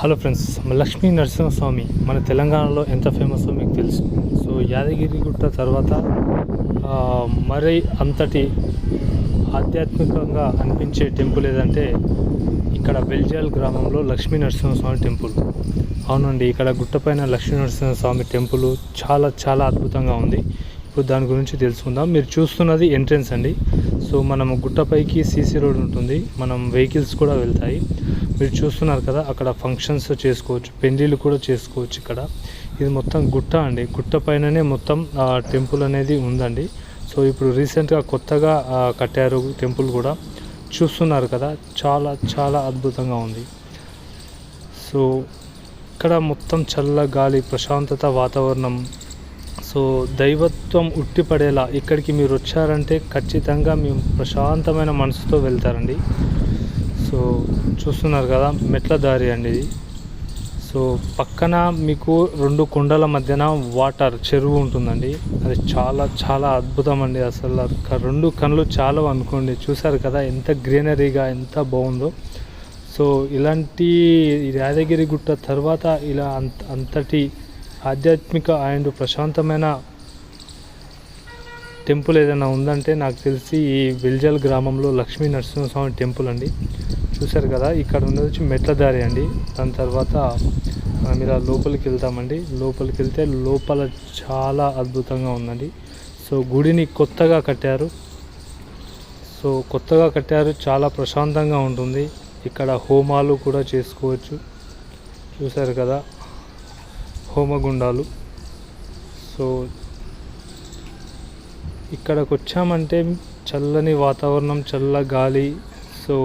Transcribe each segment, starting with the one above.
Hello friends Lakshmi Narasimhaswamy మన తెలంగాణలో ఎంత ఫేమస్ మీకు తెలుసు. సో యాదగిరి గుట్ట తర్వాత మరి అంతటి ఆధ్యాత్మికంగా అనిపించే టెంపుల్ ఏదంటే ఇక్కడ బెల్జాల్ గ్రామంలో లక్ష్మీ నరసింహస్వామి టెంపుల్ అవునండి ఇక్కడ గుట్టపైన లక్ష్మీ నరసింహస్వామి టెంపుల్ చాలా చాలా అద్భుతంగా ఉంది. ఇప్పుడు దాని గురించి తెలుసుకుందాం. మీరు చూస్తున్నది ఎంట్రన్స్ అండి. సో మనం గుట్టపైకి సీసీ రోడ్ ఉంటుంది. మనం వెహికల్స్ కూడా వెళ్తాయి. మీరు చూస్తున్నారు కదా అక్కడ ఫంక్షన్స్ చేసుకోవచ్చు పెళ్ళిళ్ళు కూడా చేసుకోవచ్చు ఇక్కడ. ఇది మొత్తం గుట్ట అండి. గుట్ట పైననే మొత్తం టెంపుల్ అనేది ఉందండి. సో ఇప్పుడు రీసెంట్గా కొత్తగా కట్టారు టెంపుల్ కూడా. చూస్తున్నారు కదా చాలా చాలా అద్భుతంగా ఉంది. సో ఇక్కడ మొత్తం చల్ల గాలి ప్రశాంతత వాతావరణం సో దైవత్వం ఉట్టిపడేలా ఇక్కడికి మీరు వచ్చారంటే ఖచ్చితంగా మేము ప్రశాంతమైన మనసుతో వెళ్తారండి. సో చూస్తున్నారు కదా మెట్ల దారి అండి ఇది. సో పక్కన మీకు రెండు కొండల మధ్యన వాటర్ చెరువు ఉంటుందండి. అది చాలా చాలా అద్భుతం అండి అసలు. రెండు కళ్ళు చాలా అనుకోండి. చూసారు కదా ఎంత గ్రీనరీగా ఎంత బాగుందో. సో ఇలాంటి యాదగిరి గుట్ట తర్వాత ఇలా అంత అంతటి ఆధ్యాత్మిక అండ్ ప్రశాంతమైన టెంపుల్ ఏదైనా ఉందంటే నాకు తెలిసి ఈ విల్జల్ గ్రామంలో లక్ష్మీ నరసింహస్వామి టెంపుల్ అండి. చూశారు కదా ఇక్కడ ఉన్నది వచ్చి మెట్ల దారి అండి. దాని తర్వాత మనం ఇలా లోపలికి వెళ్తామండి. లోపలికి వెళ్తే లోపల చాలా అద్భుతంగా ఉందండి. సో గుడిని కొత్తగా కట్టారు. సో కొత్తగా కట్టారు చాలా ప్రశాంతంగా ఉంటుంది. ఇక్కడ హోమాలు కూడా చేసుకోవచ్చు. చూశారు కదా హోమగుండాలు. సో ఇక్కడికి వచ్చామంటే చల్లని వాతావరణం చల్ల గాలి. సో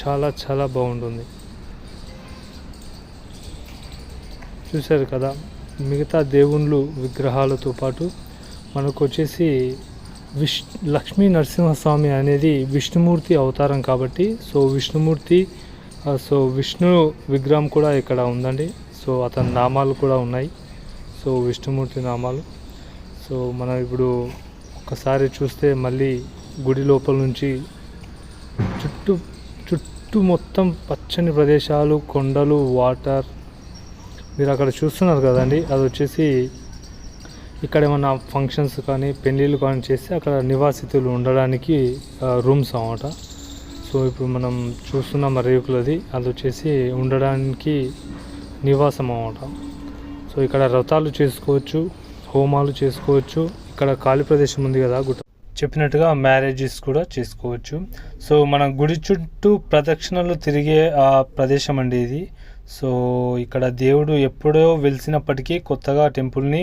చాలా చాలా బాగుంటుంది. చూశారు కదా మిగతా దేవుళ్ళు విగ్రహాలతో పాటు మనకు వచ్చేసి విష్ లక్ష్మీ నరసింహస్వామి అనేది విష్ణుమూర్తి అవతారం కాబట్టి సో విష్ణుమూర్తి సో విష్ణు విగ్రహం కూడా ఇక్కడ ఉందండి. సో అతని నామాలు కూడా ఉన్నాయి. సో విష్ణుమూర్తి నామాలు. సో మనం ఇప్పుడు ఒకసారి చూస్తే మళ్ళీ గుడి లోపల నుంచి చుట్టూ చుట్టూ మొత్తం పచ్చని ప్రదేశాలు కొండలు వాటర్. మీరు అక్కడ చూస్తున్నారు కదండి. అది వచ్చేసి ఇక్కడ ఏమన్నా ఫంక్షన్స్ కానీ పెళ్ళిళ్ళు కానీ చేస్తే అక్కడ నివాసితులు ఉండడానికి రూమ్స్ అన్నమాట. సో ఇప్పుడు మనం చూస్తున్న రేకులది. అది వచ్చేసి ఉండడానికి నివాసం అన్నమాట సో ఇక్కడ వ్రతాలు చేసుకోవచ్చు హోమాలు చేసుకోవచ్చు. ఇక్కడ ఖాళీ ప్రదేశం ఉంది కదా గుట్ట. చెప్పినట్టుగా మ్యారేజెస్ కూడా చేసుకోవచ్చు. సో మన గుడి చుట్టూ ప్రదక్షిణలు తిరిగే ఆ ప్రదేశం అండి ఇది. సో ఇక్కడ దేవుడు ఎప్పుడో వెలిసినప్పటికీ కొత్తగా టెంపుల్ని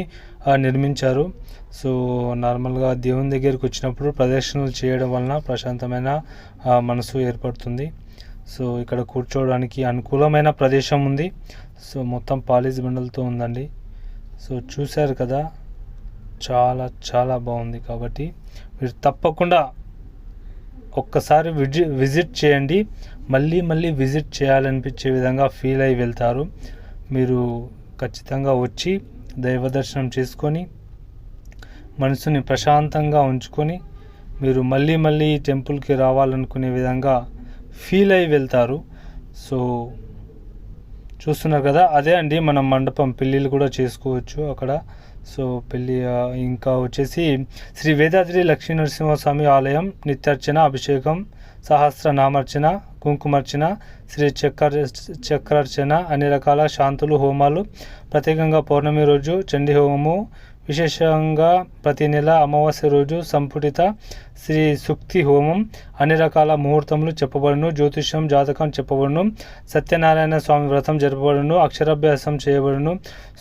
నిర్మించారు. సో నార్మల్గా దేవుని దగ్గరికి వచ్చినప్పుడు ప్రదక్షిణలు చేయడం వలన ప్రశాంతమైన మనసు ఏర్పడుతుంది. సో ఇక్కడ కూర్చోవడానికి అనుకూలమైన ప్రదేశం ఉంది. సో మొత్తం పాలిష్ బండలతో ఉందండి. సో చూశారు కదా చాలా చాలా బాగుంది కాబట్టి మీరు తప్పకుండా ఒక్కసారి విజి విజిట్ చేయండి. మళ్ళీ మళ్ళీ విజిట్ చేయాలనిపించే విధంగా ఫీల్ అయి వెళ్తారు. మీరు ఖచ్చితంగా వచ్చి దైవ దర్శనం చేసుకొని మనసుని ప్రశాంతంగా ఉంచుకొని మీరు మళ్ళీ మళ్ళీ టెంపుల్కి రావాలనుకునే విధంగా ఫీల్ అయి వెళ్తారు. సో చూస్తున్నారు కదా అదే అండి మనం మండపం. పెళ్ళిళ్ళు కూడా చేసుకోవచ్చు అక్కడ. సో పెళ్ళి ఇంకా వచ్చేసి శ్రీ వేదాద్రి లక్ష్మీ నరసింహస్వామి ఆలయం నిత్యార్చన అభిషేకం సహస్ర నామార్చన కుంకుమార్చన శ్రీ చక్ర చక్రార్చన అన్ని రకాల శాంతులు హోమాలు ప్రత్యేకంగా పౌర్ణమి రోజు చండీ హోమము విశేషంగా ప్రతి నెల అమావాస్య రోజు సంపుటిత శ్రీ సుక్తి హోమం అన్ని రకాల ముహూర్తములు చెప్పబడును జ్యోతిష్యం జాతకం చెప్పబడును సత్యనారాయణ స్వామి వ్రతం జరపబడును అక్షరాభ్యాసం చేయబడును.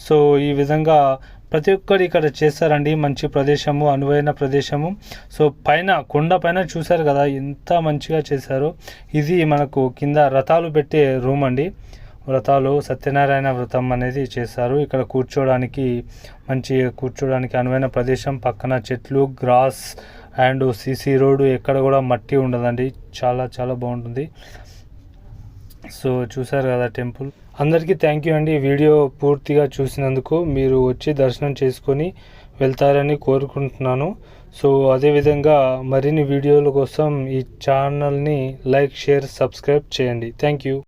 సో ఈ విధంగా ప్రతి ఒక్కరు ఇక్కడ చేస్తారండి మంచి ప్రదేశము అనువైన ప్రదేశము. సో పైన కొండ పైన చూశారు కదా ఎంత మంచిగా చేశారో. ఇది మనకు కింద రథాలు పెట్టే రూమ్ అండి. వ్రతాలు సత్యనారాయణ వ్రతం అనేది చేస్తారు ఇక్కడ కూర్చోడానికి మంచి కూర్చోడానికి అనువైన ప్రదేశం పక్కన చెట్లు గ్రాస్ అండ్ సీసీ రోడ్డు ఎక్కడ కూడా మట్టి ఉండదండి. చాలా చాలా బాగుంటుంది. సో చూసారు కదా టెంపుల్. అందరికీ థ్యాంక్ యూ అండి వీడియో పూర్తిగా చూసినందుకు. మీరు వచ్చి దర్శనం చేసుకొని వెళ్తారని కోరుకుంటున్నాను. సో అదేవిధంగా మరిన్ని వీడియోల కోసం ఈ ఛానల్ని లైక్ షేర్ సబ్స్క్రైబ్ చేయండి. Thank you.